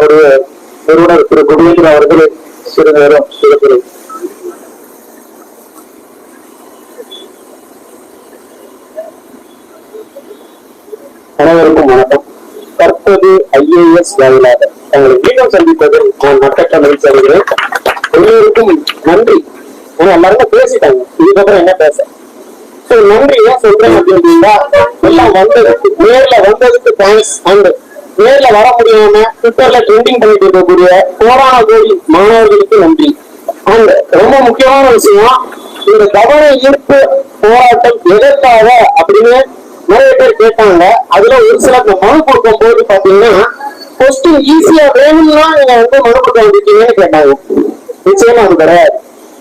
அவருடைய நிறுவனர் திரு குடியேற்ற அவர்கள் சிறு நேரம் சிறப்பு அனைவருக்கும் வணக்கம். தற்போது ஐஏஎஸ் வாயிலாக தங்களை மீண்டும் சந்திப்பதில் நான் மட்டற்ற மகிழ்ச்சி அடைகிறேன். எல்லோருக்கும் நன்றி. ஆனா எல்லாருமே பேசிட்டாங்க. இதுக்கப்புறம் என்ன பேச? நன்றி. ஏன் சொல்றேன் அப்படின்னா எல்லாம் வந்ததுக்கு நேர்ல வந்ததுக்கு தேங்க்ஸ் அண்ட் நேர்ல வர முடியாம ட்விட்டர்ல ட்ரெண்டிங் பண்ணிட்டு இருக்கக்கூடிய கோடான கோடி மாணவர்களுக்கு நன்றி. அண்ட் ரொம்ப முக்கியமான விஷயம் இந்த கவன ஈர்ப்பு போராட்டம் எதற்காக அப்படின்னு நிறைய பேர் கேட்டாங்க. அதுல ஒரு சில மனு கொடுக்கும் போது பாத்தீங்கன்னா கொஸ்டின் ஈஸியா வேணும்னா நீங்க வந்து மனு கொடுக்க வந்துட்டீங்கன்னு கேட்டாங்க. நிச்சயமா அது கிடையாது.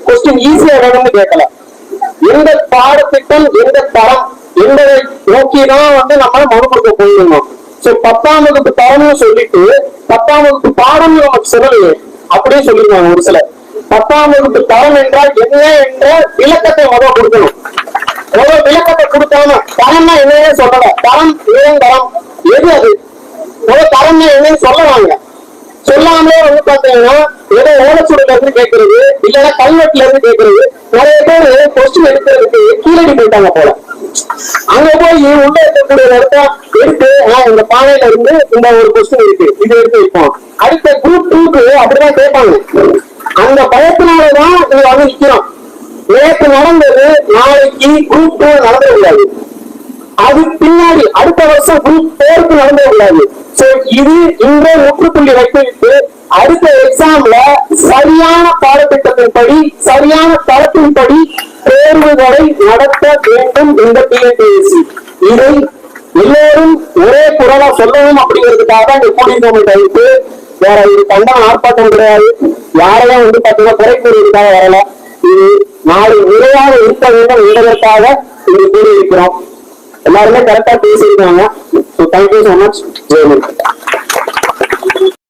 கொஸ்டின் ஈஸியா வேணும்னு கேட்கல எந்த பாடத்திட்டம் எந்த தரம் என்பதை நோக்கி தான் வந்து நம்ம மனு கொடுக்க போயிருந்தோம். சோ பத்தாம் வகுப்பு தவணையும் சொல்லிட்டு பத்தாம் வகுப்பு பாடம் நமக்கு சிறலையே அப்படியே சொல்லிருக்காங்க ஒரு சிலர். பத்தாம் வகுப்பு தரம் என்றால் என்ன என்ற விளக்கத்தை முதல் கொடுக்கணும். முதல் விளக்கத்தை கொடுத்தாலும் தரம்னா என்னன்னு சொல்லல. தரம் இளந்தரம் எது அது? முதல் தரம்னா என்னன்னு சொல்லுவாங்க சொல்லாமலே வந்து பாத்தீங்கன்னா ஏதோ ஓலச்சூடல இருந்து கேட்கறது இல்லைன்னா கல்வெட்டுல இருந்து கேட்கறது. நிறைய பேர் கொஸ்டின் எடுக்கிறதுக்கு கீழடி போயிட்டாங்க போல. அங்க போய் உள்ள இருக்கக்கூடிய இடத்த எடுத்து இந்த பாதையில இருந்து இந்த ஒரு கொஸ்டின் இருக்கு இது எடுத்து வைப்போம் அடுத்த குரூப் டூக்கு அப்படிதான் கேட்பாங்க அந்த பயத்தினாலதான் இங்க வந்து நிக்கிறோம் நேற்று நடந்தது நாளைக்கு குரூப் டூ நடந்துடக்கூடாது அது பின்னாடி அடுத்த வருஷம் குரூப் போருக்கு நடந்துடக்கூடாது சோ இது இன்றே முற்றுப்புள்ளி வைத்துவிட்டு அடுத்த எக்ஸாம்ல சரியான பாடத்திட்டத்தின்படி சரியான தரத்தின்படி தேர்வுகளை நடத்த வேண்டும் இந்த பிஎன்டிஎஸ்சி இதை எல்லோரும் ஒரே குரலா சொல்லணும் அப்படிங்கிறதுக்காக தான் இந்த கூடியிருக்கோமே தவிர்த்து வேற இது கண்டன ஆர்ப்பாட்டம் கிடையாது. யாரையும் வந்து பாத்தீங்கன்னா குறை கூறியதுக்காக வரல. இது நாடு முறையாக இருக்க வேண்டும் என்பதற்காக இங்கு கூறியிருக்கிறோம் எல்லாருமே கரெக்டா பேசியிருக்காங்க. Thank you so much Jayalalithaa